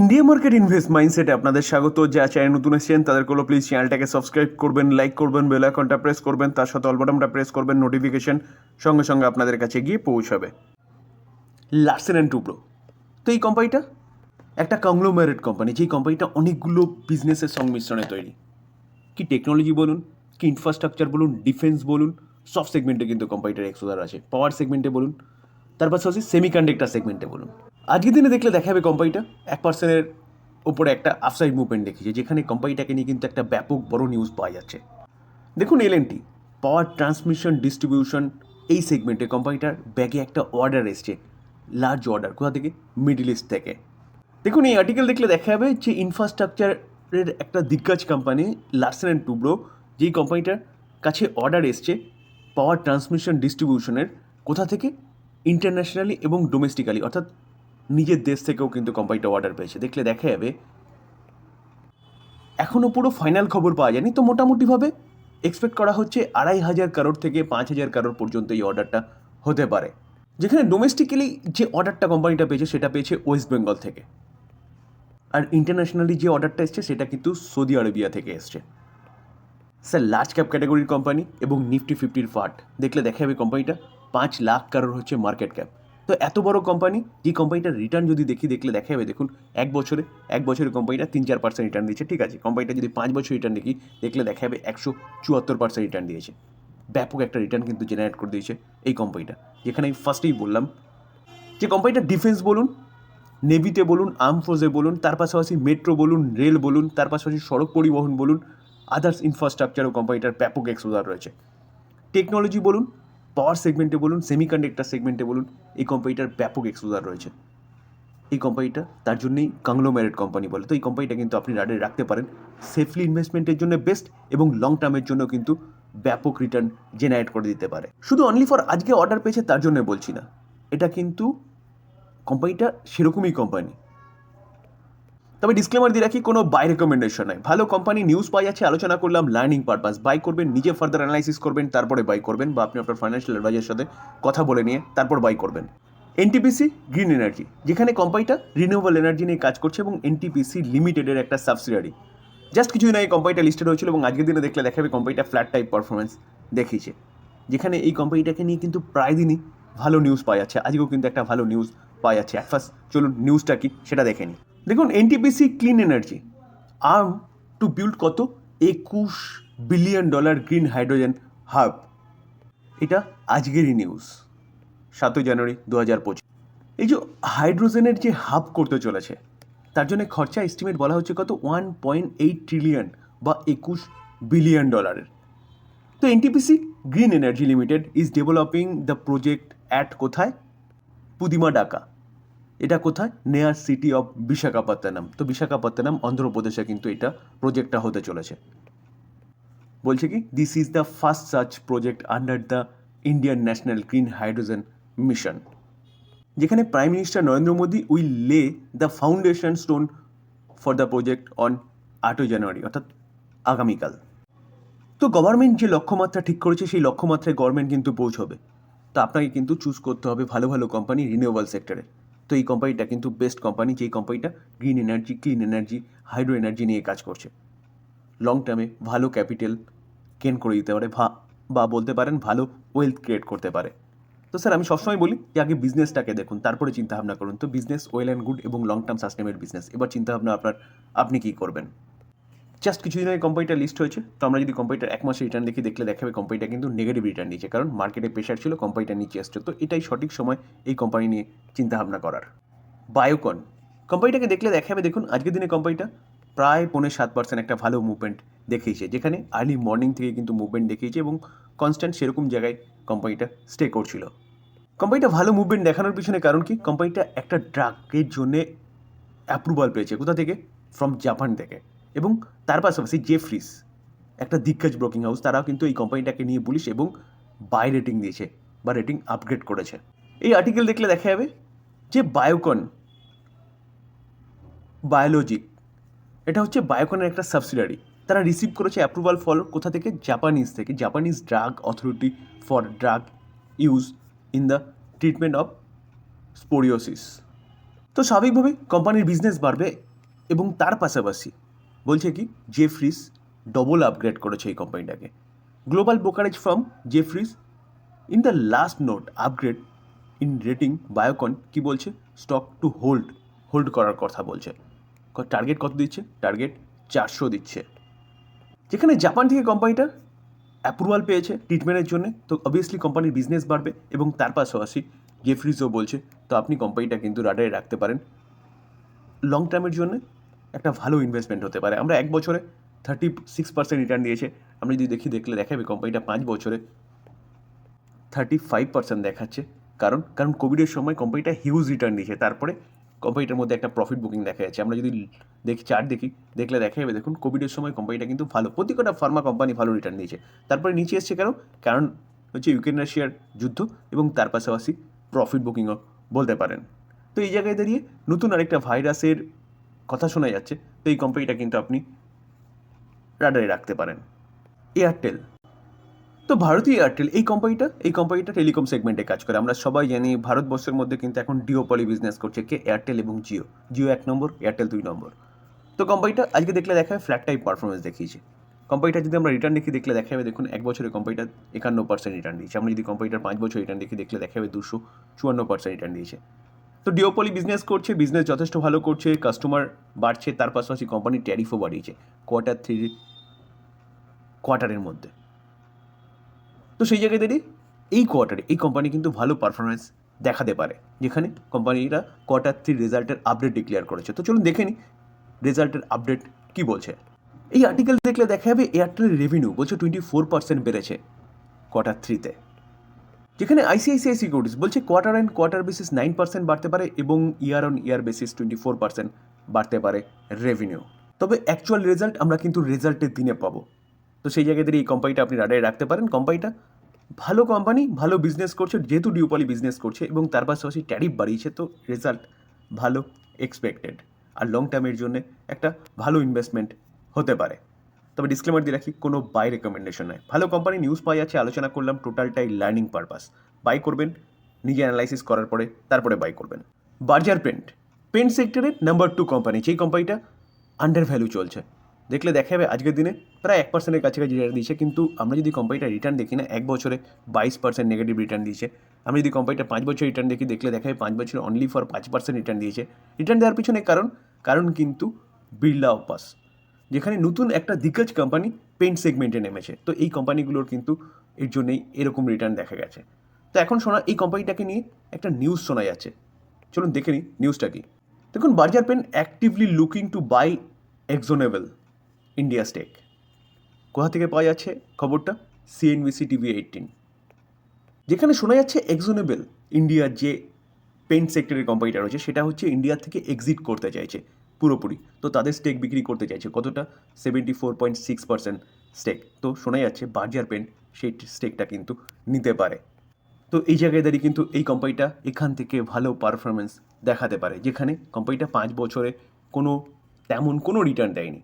India market invest মাইন্ডসেটে আপনাদের স্বাগত। যা চ্যানেল নতুন এসেছেন, তাদের কোনো প্লিজ চ্যানেলটাকে সাবস্ক্রাইব করবেন লাইক করবেন বেল আইকনটা প্রেস করবেন, তার সাথে অল বাটনটা প্রেস করবেন নোটিফিকেশন সঙ্গে সঙ্গে আপনাদের কাছে গিয়ে পৌঁছাবে। লার্সেন অ্যান্ড টুব্রো তো এই কোম্পানিটা একটা কংগ্লোমেরেট কোম্পানি যেই কোম্পানিটা অনেকগুলো বিজনেসের সংমিশ্রণে তৈরি। কি টেকনোলজি বলুন, কি ইনফ্রাস্ট্রাকচার বলুন ডিফেন্স বলুন, সব সেগমেন্টে কিন্তু কোম্পানিটার এক্সোদার আছে। পাওয়ার সেগমেন্টে বলুন তার পাশাপাশি সেমি কন্ডাক্টার সেগমেন্টে বলুন। আজকের দিনে দেখলে দেখা যাবে কোম্পানিটা এক পার্সেন্টের ওপরে একটা আফসাইড মুভমেন্ট দেখিয়েছে যেখানে কোম্পানিটাকে নিয়ে কিন্তু একটা ব্যাপক বড় নিউজ পাওয়া যাচ্ছে। দেখুন এলএনটি পাওয়ার ট্রান্সমিশন ডিস্ট্রিবিউশন এই সেগমেন্টে কোম্পানিটার ব্যাগে একটা অর্ডার এসছে লার্জ অর্ডার কোথা থেকে? মিডল ইস্ট থেকে। দেখুন এই আর্টিকেল দেখলে দেখা যাবে যে ইনফ্রাস্ট্রাকচারের একটা দিগ্গজ কোম্পানি লার্সেন অ্যান্ড টুব্রো যেই কোম্পানিটার কাছে অর্ডার এসছে পাওয়ার ট্রান্সমিশন ডিস্ট্রিবিউশনের কোথা থেকে? ইন্টারন্যাশনালি এবং ডোমেস্টিক্যালি অর্থাৎ নিজের দেশ থেকেও কিন্তু কোম্পানিটা অর্ডার পেয়েছে। দেখলে দেখা যাবে। এখনও পুরো ফাইনাল খবর পাওয়া যায়নি, তো মোটামুটিভাবে এক্সপেক্ট করা হচ্ছে আড়াই হাজার কারোর থেকে পাঁচ হাজার কারোর পর্যন্ত এই অর্ডারটা হতে পারে। যেখানে ডোমেস্টিক্যালি যে অর্ডারটা কোম্পানিটা পেয়েছে, সেটা পেয়েছে ওয়েস্ট বেঙ্গল থেকে। আর ইন্টারন্যাশনালি যে অর্ডারটা এসছে, সেটা কিন্তু সৌদি আরবিয়া থেকে এসছে। স্যার লার্জ ক্যাপ ক্যাটাগরির কোম্পানি এবং নিফটি ফিফটির ফাট দেখলে দেখা যাবে কোম্পানিটা পাঁচ লাখ কারোর হচ্ছে মার্কেট ক্যাপ তো এত বড় কোম্পানি যে কোম্পানিটার রিটার্ন যদি দেখি, দেখলে দেখা যাবে দেখুন, এক বছরে, এক বছরের কোম্পানিটা তিন চার পার্সেন্ট রিটার্ন দিচ্ছে ঠিক আছে? কোম্পানিটা যদি পাঁচ বছর রিটার্ন দেখি, দেখলে দেখা যাবে একশো চুয়াত্তর পার্সেন্ট রিটার্ন দিয়েছে। ব্যাপক একটা রিটার্ন কিন্তু জেনারেট করে দিয়েছে এই কোম্পানিটা যেখানে আমি ফার্স্টেই বললাম, যে কোম্পানিটা ডিফেন্স বলুন নেভিতে বলুন আর্ম ফোর্সে বলুন, তার পাশাপাশি মেট্রো বলুন রেল বলুন, তার পাশাপাশি সড়ক পরিবহন বলুন আদার্স ইনফ্রাস্ট্রাকচারও কোম্পানিটার ব্যাপক এক্সপোজার রয়েছে। টেকনোলজি বলুন পাওয়ার সেগমেন্টে বলুন সেমিকন্ডাক্টর সেগমেন্টে বলুন, এই কোম্পানিটার ব্যাপক এক্সপোজার রয়েছে। এই কোম্পানিটা তার জন্যই কাংলোম্যারেট কোম্পানি বলে। তো এই কোম্পানিটা কিন্তু আপনি রাডে রাখতে পারেন। সেফলি ইনভেস্টমেন্টের জন্য বেস্ট এবং লং টার্মের জন্য কিন্তু ব্যাপক রিটার্ন জেনারেট করে দিতে পারে। শুধু অনলি ফর আজকে অর্ডার পেয়েছে তার জন্য বলছি না। এটা কিন্তু কোম্পানিটা সেরকমই কোম্পানি তবে ডিসক্লেমার দিয়ে রাখি, কোনো বাই রেকমেন্ডেশন নয় ভালো কোম্পানি নিউজ পাওয়া যাচ্ছে আলোচনা করলাম লার্নিং পারপাস বাই করবেন, নিজে ফার্দার অ্যানালাইসিস করবেন, তারপরে বাই করবেন বা আপনি আপনার ফাইন্যান্সিয়াল অ্যাডভাইজারের সাথে কথা বলে নিয়ে তারপর বাই করবেন। এনটিপিসি গ্রিন এনার্জি যেখানে কোম্পানিটা রিনিউয়েবল এনার্জি নিয়ে কাজ করছে এবং এনটিপিসি লিমিটেডের একটা সাবসিডারি জাস্ট কিছুদিন আগে কোম্পানিটা লিস্টেড হয়েছিল এবং আজকের দিনে দেখলে দেখাবে কোম্পানিটা ফ্ল্যাট টাইপ পারফরমেন্স দেখিয়েছে। যেখানে এই কোম্পানিটাকে নিয়ে কিন্তু প্রায় দিনই ভালো নিউজ পাওয়া যাচ্ছে আজকেও কিন্তু একটা ভালো নিউজ পাওয়া যাচ্ছে এক ফার্স্ট চলুন নিউজটা কি, সেটা দেখে নিই। দেখুন NTPC clean energy arm to build কত? একুশ billion dollar green hydrogen hub এটা আজকেরই নিউজ সাতই জানুয়ারি দু হাজার পঁচিশ। এই যে হাইড্রোজেনের যে হাব করতে চলেছে, তার জন্য খরচা এস্টিমেট বলা হচ্ছে কত? ওয়ান পয়েন্ট এইট ট্রিলিয়ন বা একুশ বিলিয়ন ডলারের তো NTPC green energy limited is developing the project at কোথায়? পুদিমা ডাকা এটা কোথায়? নেয়ার সিটি অফ বিশাখাপত্তনম তো বিশাখাপত্তনম অন্ধ্রপ্রদেশে কিন্তু এটা প্রজেক্টটা হতে চলেছে। বলছে কি? This is the first search project under the Indian national green hydrogen mission যেখানে prime minister Narendra Modi will lay the foundation stone for the project on আটই জানুয়ারি, অর্থাৎ আগামীকাল। তো গভর্নমেন্ট যে লক্ষ্যমাত্রা ঠিক করেছে, সেই লক্ষ্যমাত্রায় গভর্নমেন্ট কিন্তু পৌঁছবে। তো আপনাকে কিন্তু চুজ করতে হবে ভালো ভালো কোম্পানি রিনিউয়েবল সেক্টরে তো এই কোম্পানিটা কিন্তু বেস্ট কোম্পানি যেই কোম্পানিটা green energy clean energy hydro energy নিয়ে কাজ করছে। লং টার্মে ভালো ক্যাপিটাল কেন করে দিতে পারে বা বলতে পারেন ভালো ওয়েলথ ক্রিয়েট করতে পারে। তো স্যার আমি সবসময় বলি যে আগে বিজনেসটাকে দেখুন, তারপরে চিন্তা ভাবনা করুন। তো বিজনেস ওয়েল অ্যান্ড গুড এবং লং টার্ম সাস্টেমের বিজনেস এবার চিন্তা ভাবনা আপনার, আপনি কী করবেন? জাস্ট কিছুদিন আগে কোম্পানিটা লিস্ট হয়েছে। তো আমরা যদি কোম্পানিটার এক মাসে রিটার্ন দেখি, দেখলে দেখাবে কোম্পানিটা কিন্তু নেগেটিভ রিটার্ন দিয়েছে কারণ মার্কেটে প্রেশার ছিল কোম্পানিটা নিচে আসছে। তো এটাই সঠিক সময় এই কোম্পানি নিয়ে চিন্তা ভাবনা করার। বায়োকন কোম্পানিটাকে দেখলে দেখাবে দেখুন, আজকের দিনে কোম্পানিটা প্রায় পৌনে সাত পার্সেন্ট একটা ভালো মুভমেন্ট দেখিয়েছে। যেখানে আর্লি মর্নিং থেকে কিন্তু মুভমেন্ট দেখিয়েছে এবং কনস্ট্যান্ট সেরকম জায়গায় কোম্পানিটা স্টে করছিল। কোম্পানিটা ভালো মুভমেন্ট দেখানোর পিছনে কারণ কি? কোম্পানিটা একটা ড্রাগের জন্যে অ্যাপ্রুভাল পেয়েছে। কোথা থেকে? ফ্রম জাপান থেকে। এবং তার পাশাপাশি জেফ্রিস একটা দিগ্গজ ব্রোকিং হাউস তারাও কিন্তু এই কোম্পানিটাকে নিয়ে পুলিশ এবং বাই রেটিং দিয়েছে বা রেটিং আপগ্রেড করেছে। এই আর্টিকেল দেখলে দেখা যাবে যে বায়োকন বায়োলজিক এটা হচ্ছে বায়োকনের একটা সাবসিডারি তারা রিসিভ করেছে অ্যাপ্রুভাল ফল কোথা থেকে? জাপানিজ থেকে। Japanese drug authority for drug use in the treatment of psoriasis তো স্বাভাবিকভাবেই কোম্পানির বিজনেস বাড়বে এবং তার পাশাপাশি বলছে কি জেফ্রিস ডবল আপগ্রেড করেছে এই কোম্পানিটাকে global brokerage firm Jefferies in the last note upgrade in rating Biocon কি বলছে স্টক টু হোল্ড হোল্ড করার কথা বলছে। টার্গেট কত দিচ্ছে? টার্গেট চারশো দিচ্ছে। যেখানে জাপান থেকে কোম্পানিটা অ্যাপ্রুভাল পেয়েছে ট্রিটমেন্টের জন্য, তো অবভিয়াসলি কোম্পানির বিজনেস বাড়বে এবং তার পাশাপাশি জেফ্রিজও বলছে, তো আপনি কোম্পানিটা কিন্তু রাডারে রাখতে পারেন। লং টার্মের জন্য একটা ভালো ইনভেস্টমেন্ট হতে পারে। আমরা এক বছরে থার্টি সিক্স পার্সেন্ট রিটার্ন দিয়েছে। আমরা যদি দেখি, দেখলে দেখাবে কোম্পানিটা পাঁচ বছরে থার্টি ফাইভ পার্সেন্ট দেখাচ্ছে। কারণ কারণ কোভিডের সময় কোম্পানিটা হিউজ রিটার্ন দিয়েছে। তারপরে কোম্পানিটার মধ্যে একটা প্রফিট বুকিং দেখা যাচ্ছে। আমরা যদি দেখি চার্ট দেখি, দেখলে দেখা যাবে দেখুন কোভিডের সময় কোম্পানিটা কিন্তু ভালো। প্রত্যেকটা ফার্মা কোম্পানি ভালো রিটার্ন দিয়েছে। তারপরে নিচে এসছে কেন? কারণ হচ্ছে ইউক্রেন রাশিয়ার যুদ্ধ এবং তার পাশাপাশি প্রফিট বুকিংও বলতে পারেন। তো এই জায়গায় দাঁড়িয়ে নতুন আরেকটা ভাইরাসের কথা শোনা যাচ্ছে, তো এই কোম্পানিটা কিন্তু আপনি রাডারে রাখতে পারেন। এয়ারটেল তো ভারতীয় এয়ারটেল এই কোম্পানিটা এই কোম্পানিটা টেলিকম সেগমেন্টে কাজ করে। আমরা সবাই জানি ভারতবর্ষের মধ্যে কিন্তু এখন ডিওপলি বিজনেস করছে কে? এয়ারটেল এবং জিও জিও এক নম্বর এয়ারটেল দুই নম্বর। তো কোম্পানিটা আজকে দেখলে দেখা ফ্ল্যাট টাইপ পারফরমেন্স দেখিয়েছে। কোম্পানিটা যদি আমরা রিটার্ন দেখি, দেখলে দেখা যাবে দেখুন, এক বছরে কোম্পানিটা একান্ন পার্সেন্ট রিটার্ন দিয়েছে। আমরা যদি কোম্পানিটার পাঁচ বছর রিটার্ন দেখি, দেখলে দেখা যাবে দুশো চুয়ান্ন পার্সেন্ট রিটার্ন দিয়েছে। তো ডিওপলি বিজনেস করছে বিজনেস যথেষ্ট ভালো করছে কাস্টমার বাড়ছে, তার পাশাপাশি কোম্পানির ট্যারিফও বাড়িয়েছে কোয়ার্টার থ্রি কোয়ার্টারের মধ্যে। তো সেই জায়গায় দাঁড়িয়ে এই কোয়ার্টারে এই কোম্পানি কিন্তু ভালো পারফরমেন্স দেখাতে পারে, যেখানে কোম্পানিরা কোয়ার্টার থ্রি রেজাল্টের আপডেট ডিক্লেয়ার করেছে। তো চলুন দেখে নিই রেজাল্টের আপডেট কী বলছে। এই আর্টিকেল দেখলে দেখা যাবে এয়ারটেলের রেভিনিউ বলছে টোয়েন্টি ফোর পার্সেন্ট বেড়েছে কোয়ার্টার থ্রিতে যেখানে আইসিআইসিআই সিকিউরিটিস বলছে quarter and quarter basis nine percent বাড়তে পারে এবং year on year basis twenty four percent বাড়তে পারে রেভিনিউ তবে অ্যাকচুয়াল রেজাল্ট আমরা কিন্তু রেজাল্টের দিনে পাবো। তো সেই জায়গায় দিয়ে এই কোম্পানিটা আপনি রাডারে রাখতে পারেন। কোম্পানিটা ভালো কোম্পানি ভালো বিজনেস করছে, যেহেতু ডিউপলি বিজনেস করছে এবং তার পাশাপাশি ট্যারিফ বাড়িয়েছে, তো রেজাল্ট ভালো এক্সপেক্টেড আর লং টার্মের জন্য একটা ভালো ইনভেস্টমেন্ট হতে পারে। তবে ডিসক্লেমার দিয়ে রাখি, কোনো বাই রেকমেন্ডেশন নয় ভালো কোম্পানি নিউজ পাওয়া যাচ্ছে আলোচনা করলাম টোটালটাই লার্নিং পারপাস বাই করবেন, নিজে অ্যানালাইসিস করার পরে, তারপরে বাই করবেন। বার্জার পেন্ট পেন্ট সেক্টরের নাম্বার টু কোম্পানি যেই কোম্পানিটা আন্ডার ভ্যালু চলছে। দেখলে দেখা যাবে আজকের দিনে প্রায় এক পার্সেন্টের কাছাকাছি রিটার্ন দিয়েছে, কিন্তু আমরা যদি কোম্পানিটা রিটার্ন দেখি না, এক বছরে বাইশ পার্সেন্ট নেগেটিভ রিটার্ন দিয়েছে। আমরা যদি কোম্পানিটা পাঁচ বছর রিটার্ন দেখি, দেখলে দেখা যায় পাঁচ বছরে অনলি ফর পাঁচ পার্সেন্ট রিটার্ন দিয়েছে। রিটার্ন দেওয়ার পিছনে কারণ কারণ কিন্তু বিড়লা অপাস যেখানে নতুন একটা দিগ্গজ কোম্পানি পেন্ট সেগমেন্টে নেমেছে। তো এই কোম্পানিগুলোর কিন্তু এর জন্যই এরকম রিটার্ন দেখা গেছে। তো এখন শোনা এই কোম্পানিটাকে নিয়ে একটা নিউজ শোনা যাচ্ছে। চলুন দেখে নিই নিউজটা কি। দেখুন Berger paint actively looking to buy AkzoNobel India stake কোথা থেকে পাওয়া যাচ্ছে খবরটা? সিএনবিসি টিভি এইটিন যেখানে শোনা যাচ্ছে এক্সোনেবল ইন্ডিয়ার যে পেন্ট সেক্টরের কোম্পানিটা রয়েছে, সেটা হচ্ছে ইন্ডিয়া থেকে এক্সিট করতে চাইছে। পুরোপুরি। তো তাদের স্টেক বিক্রি করতে চাইছে। কতটা? Seventy four point six percent stake তো শোনা যাচ্ছে বার্জার পেন সেই স্টেকটা কিন্তু নিতে পারে। তো এই জায়গায় দাঁড়িয়ে কিন্তু এই কোম্পানিটা এখান থেকে ভালো পারফরমেন্স দেখাতে পারে, যেখানে কোম্পানিটা পাঁচ বছরে কোনো তেমন কোনো রিটার্ন দেয়নি।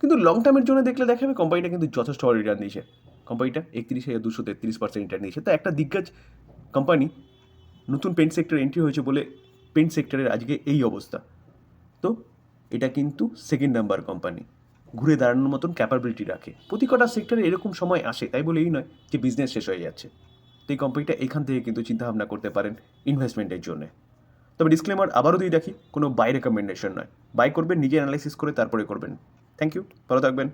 কিন্তু লং টার্মের জন্য দেখলে দেখা যাবে কোম্পানিটা কিন্তু যথেষ্ট রিটার্ন দিয়েছে। কোম্পানিটা একত্রিশ হাজার দুশো তেত্রিশ পার্সেন্ট রিটার্ন দিয়েছে। তো একটা দিগ্গজ কোম্পানি নতুন পেন্ট সেক্টর এন্ট্রি হয়েছে বলে পেন্ট সেক্টরের আজকে এই অবস্থা। তো এটা কিন্তু সেকেন্ড নাম্বার কোম্পানি ঘুরে দাঁড়ানোর মতন ক্যাপাবিলিটি রাখে। প্রতি কটা সেক্টরে এরকম সময় আসে, তাই বলে এই নয় যে বিজনেস শেষ হয়ে যাচ্ছে। তো এই কোম্পানিটা এখান থেকে কিন্তু চিন্তাভাবনা করতে পারেন ইনভেস্টমেন্টের জন্য। তবে ডিসক্লেমার আবারও দিয়ে রাখি, কোনো বাই রেকমেন্ডেশন নয়। বাই করবেন, নিজে অ্যানালাইসিস করে তারপরে করবেন। থ্যাংক ইউ ভালো থাকবেন।